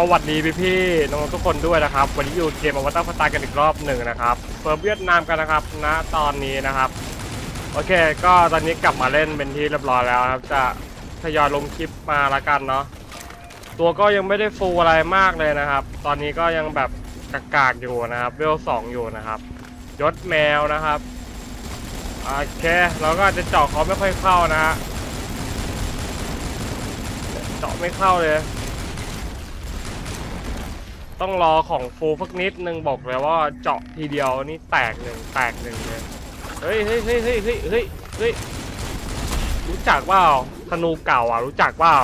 สวัสดีพี่พี่น้องๆทุกคนด้วยนะครับ วันนี้อยู่เกมอวตารพัตากันอีกรอบหนึ่งนะครับเฟิร์มเวียดนามกันนะครับณตอนนี้นะครับ โอเค ก็ตอนนี้กลับมาเล่นเป็นที่เรียบร้อยแล้วครับ จะทยอยลงคลิปมาละกันเนาะตัวก็ยังไม่ได้ฟูลอะไรมากเลยนะครับ ตอนนี้ก็ยังแบบกากๆอยู่นะครับเวลสองอยู่นะครับยศแมวนะครับโอเคเราก็จจะเจาะเขาไม่ค่อยเข้านะฮะเจาะไม่เข้าเลย ต้องรอของฟูสักนิดนึงบอกเลยว่าเจาะทีเดียวนี่แตกหนึ่งแตกหนึ่งเลยเฮ้ยเฮ้ยเฮ้ยเฮ้ยเฮ้ยเฮ้ยเฮ้ยรู้จักเปล่าธนูเก่าอะ รู้จักเปล่า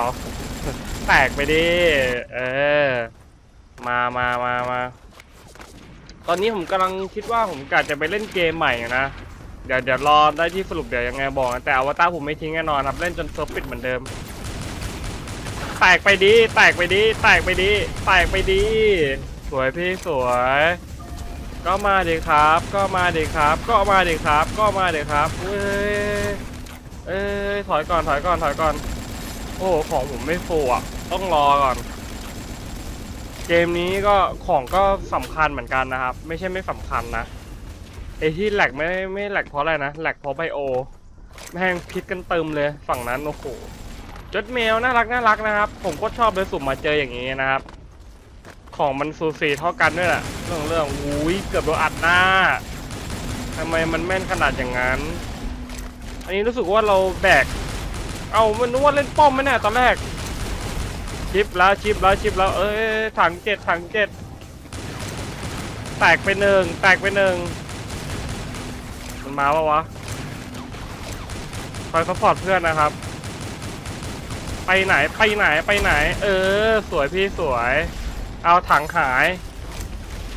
แตกไปดิเออมามามามาตอนนี้ผมกำลังคิดว่าผมกะจะไปเล่นเกมใหม่นะเดี๋ยวเดี๋ยวรอได้ที่สรุปเดี๋ยวยังไงบอกนะแต่อวตารผมไม่ทิ้งแน่นอนครับเล่นจนเซิร์ฟปิดเหมือนเดิม แตกไปดี แตกไปดี แตกไปดี แตกไปดี สวยพี่สวย ก็มาดิครับ ก็มาดิครับ ก็มาดิครับ ก็มาดิครับเอ้ยเอ้ยถอยก่อนถอยก่อนถอยก่อน โอ้โหของผมไม่ฟูอะต้องรอก่อน เกมนี้ก็ของก็สำคัญเหมือนกันนะครับ ไม่ใช่ไม่สำคัญนะไอที่แหลกไม่ไม่แหลกเพราะอะไรนะแหลกเพราะไบโอแม่งพิษกันเติมเลยฝั่งนั้นโอ้โห จดเมลน่ารักน่ารักนะครับ ผมก็ชอบเลยสุ่มมาเจออย่างนี้นะครับ ของมันสูสีเท่ากันด้วยแหละเรื่องเรื่องอุ้ยเกือบโดนอัดหน้าทำไมมันแม่นขนาดอย่างนั้น อันนี้รู้สึกว่าเราแบก เอามันนึกว่าเล่นป้อมไหมเนี่ยตอนแรก ชิปแล้วชิปแล้วชิปแล้ว เอ้ยถังเจ็ดถังเจ็ดแตกไปหนึ่งแตกไปหนึ่งมันมาปะวะคอยซัพพอร์ตเพื่อนนะครับ ไปไหนไปไหนไปไหน เออ สวยพี่สวย เอาถังหาย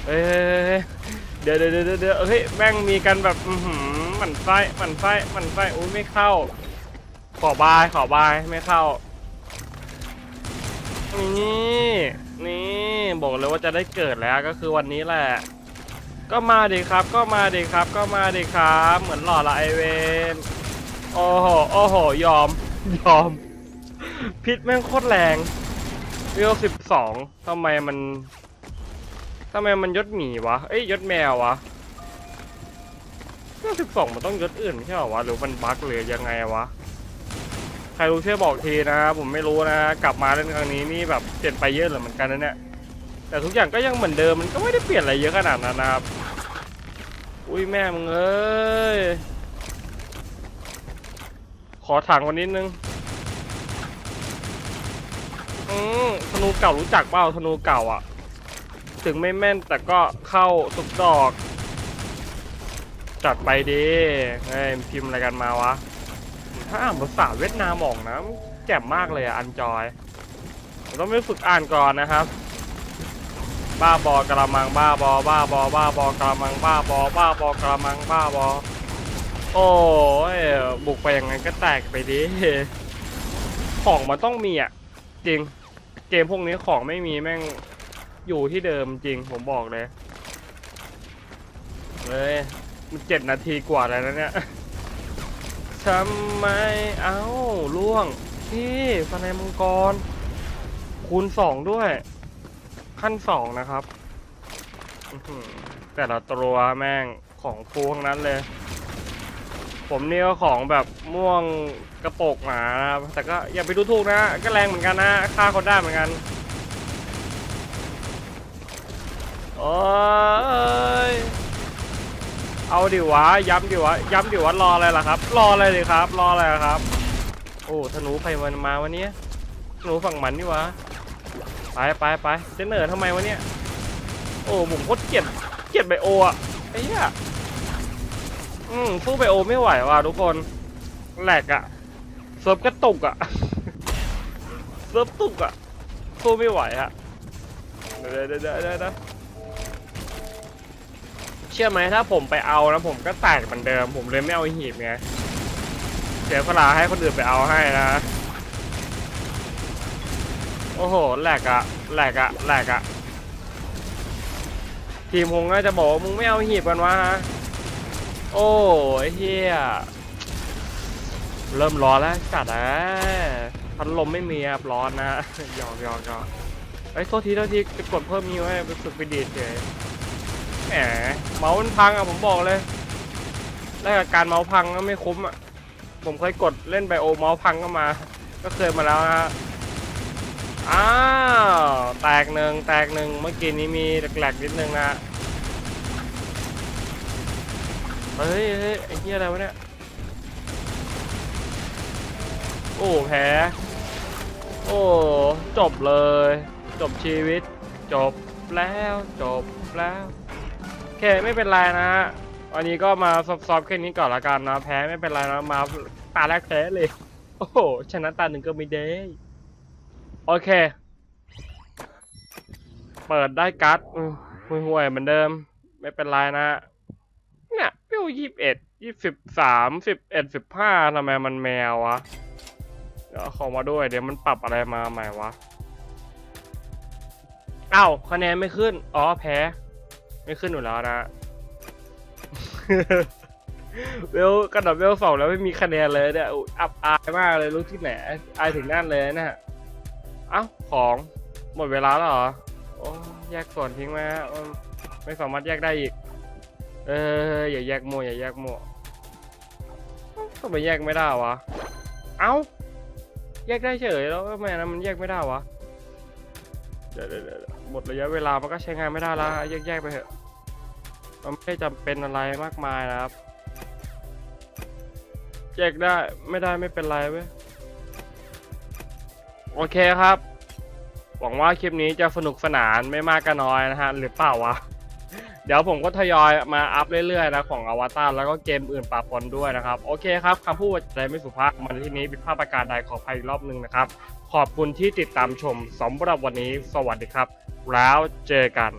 เอ้ยเดี๋ยวเดี๋ยวเดี๋ยวเดี๋ยวเฮ้ยแม่งมีกันแบบอือหือหมันไส้หมันไส้หมันไส้อุ้ยไม่เข้า ขอบายขอบายไม่เข้า นี่นี่บอกเลยว่าจะได้เกิดแล้วก็คือวันนี้แหละ ก็มาดิครับ ก็มาดิครับ ก็มาดิครับ เหมือนหล่อละไอเวนโอ้โหโอ้โหยอมยอม พิษแม่งโคตรแรงเวลสิบสองทำไมมันทำไมมันยศหมีวะ เอ้ยยศแมววะเวลสิบสองมันต้องยศอื่นไม่ใช่เหรอวะ หรือมันบั๊กหรือยังไงวะ ใครรู้ช่วยบอกทีนะ ผมไม่รู้นะ กลับมาเล่นครั้งนี้นี่แบบเปลี่ยนไปเยอะเหรือเหมือนกันนะเนี่ย แต่ทุกอย่างก็ยังเหมือนเดิม มันก็ไม่ได้เปลี่ยนอะไรเยอะขนาดนั้นนะครับ อุ้ยแม่มึงเอ้ย ขอถังวันนิดนึง อืมธนูเก่ารู้จักเปล่าธนูเก่าอะ ถึงไม่แม่นแต่ก็เข้าทุกดอก จัดไปดีเฮ้ยพิมพ์อะไรกันมาวะ ถ้าอ่านภาษาเวียดนามออกนะแจ่มมากเลยอะ อันจอยผมต้องไปฝึกอ่านก่อนนะครับ บ้าบอกระมังบ้าบอ บ้าบอ บ้าบอกระมังบ้าบอ บ้าบอกระมังบ้าบอ โอ้ยบุกไปอย่างนั้นก็แตกไปดิของมันต้องมีอะ จริง เกมพวกนี้ของไม่มีแม่งอยู่ที่เดิมจริงผมบอกเลยเลยมันเจ็ดนาทีกว่าแล้วนะเนี่ยทำไมเอ้าล่วงพี่สไนมังกร คูณสองด้วย ขั้นสองนะครับแต่ละตัวแม่งของฟูทั้งนั้นเลย ผมนี่ก็ของแบบม่วงกระโปกหนานะครับแต่ก็อย่าไปดูถูกนะ ก็แรงเหมือนกันนะฆ่าคนได้เหมือนกันโอ้ยเอาดิวะ ย้ำดิวะ ย้ำดิวะ รออะไรล่ะครับ รออะไรเลยครับ รออะไรครับ โอ้ธนูใครมันมาวันนี้ธนูฝั่งมันนี่วะ ไปไปไปเจเหนื่อยทำไมวะเนี่ย โอ้ผมโคตรเกลียด เกลียดไบโออะไอ้เหี้ย อืมสู้ไบโอไม่ไหวว่ะทุกคนแหลกอะเซิร์ฟกระตุกอะเซิร์ฟตุกอะสู้ไม่ไหวอะเดี๋ยวเดี๋ยวเดี๋ยวเดี๋ยวเดี๋ยวเชื่อไหมถ้าผมไปเอานะผมก็แตกเหมือนเดิม ผมเลยไม่เอาหีบไงเสียเวลาให้คนอื่นไปเอาให้นะโอ้โหแหลกอะแหลกอะแหลกอะทีมคงน่าจะบอกว่ามึงไม่เอาหีบกันวะฮะ โอ้ยเฮียเริ่มร้อนแล้วจัดอะพัดลมไม่มีครับร้อนนะหยอกหยอกหยอกไอ้โทษทีโทษทีจะกดเพิ่มมีไว้ไปฝึกไปดีดเฉยแหมเมาส์มันพังอะผมบอกเลยแลกกับการเมาส์พังก็ไม่คุ้มอะผมเคยกดเล่นไบโอเมาส์พังก็มา ก็เคยมาแล้วนะฮะอ้าวแตกหนึ่งแตกหนึ่งเมื่อกี้นี้มีแหลกๆนิดนึงนะ เฮ้ยเฮ้ยไอ้เหี้ยอะไรวะเนี่ย โอ้แพ้ โอ้ จบเลย จบชีวิต จบแล้วจบแล้วโอเคไม่เป็นไรนะฮะวันนี้ก็มาซอฟๆแค่นี้ก่อนละกันนะ แพ้ไม่เป็นไรนะมาตาแรกแพ้เลย โอ้โหชนะตาหนึ่งก็ไม่ได้ โอเค เปิดได้การ์ดห่วยๆเหมือนเดิม ไม่เป็นไรนะ วยี่สิบเอ็ดยี่สิบสามสิบเอ็ดสิบห้าทำไมมันแมววะเดี๋ยวของมาด้วย เดี๋ยวมันปรับอะไรมาใหม่วะอ้าวคะแนนไม่ขึ้น อ๋อแพ้ ไม่ขึ้นอยู่แล้วนะเวลกระดับเวลสองแล้วไม่มีคะแนนเลยเนี่ยอุ๊ยอับอายมากเลยรู้ที่ไหนอายถึงนั่นเลยนะฮะเอ้าของหมดเวลาแล้วเหรอโอ้แยกส่วนทิ้งไหมฮะอืมไม่สามารถแยกได้อีก เอออย่าแยกมั่อย่าแยกมั่ทำไมแยกไม่ได้วะ เอ้า แยกได้เฉยแล้วทำไมนนั้นมันแยกไม่ได้วะเดี๋ยวเดี๋ยวหมดระยะเวลามันก็ใช้งานไม่ได้ล้วแยกแยกไปเถอะ มันไม่ได้จำเป็นอะไรมากมายนะครับ แยกได้ไม่ได้ไม่เป็นไรเว้ย โอเคครับ หวังว่าคลิปนี้จะสนุกสนานไม่มากก็น้อยนะฮะ หรือเปล่าวะ เดี๋ยวผมก็ทยอยมาอัพเรื่อยๆนะของอวตารแล้วก็เกมอื่นปะปนด้วยนะครับ โอเคครับคำพูดอะไรไม่สุภาพมาที่นี้เป็นภาพประการใดขอภัยอีกรอบหนึงนะครับ ขอบคุณที่ติดตามชมสำหรับวันนี้ สวัสดีครับ แล้วเจอกัน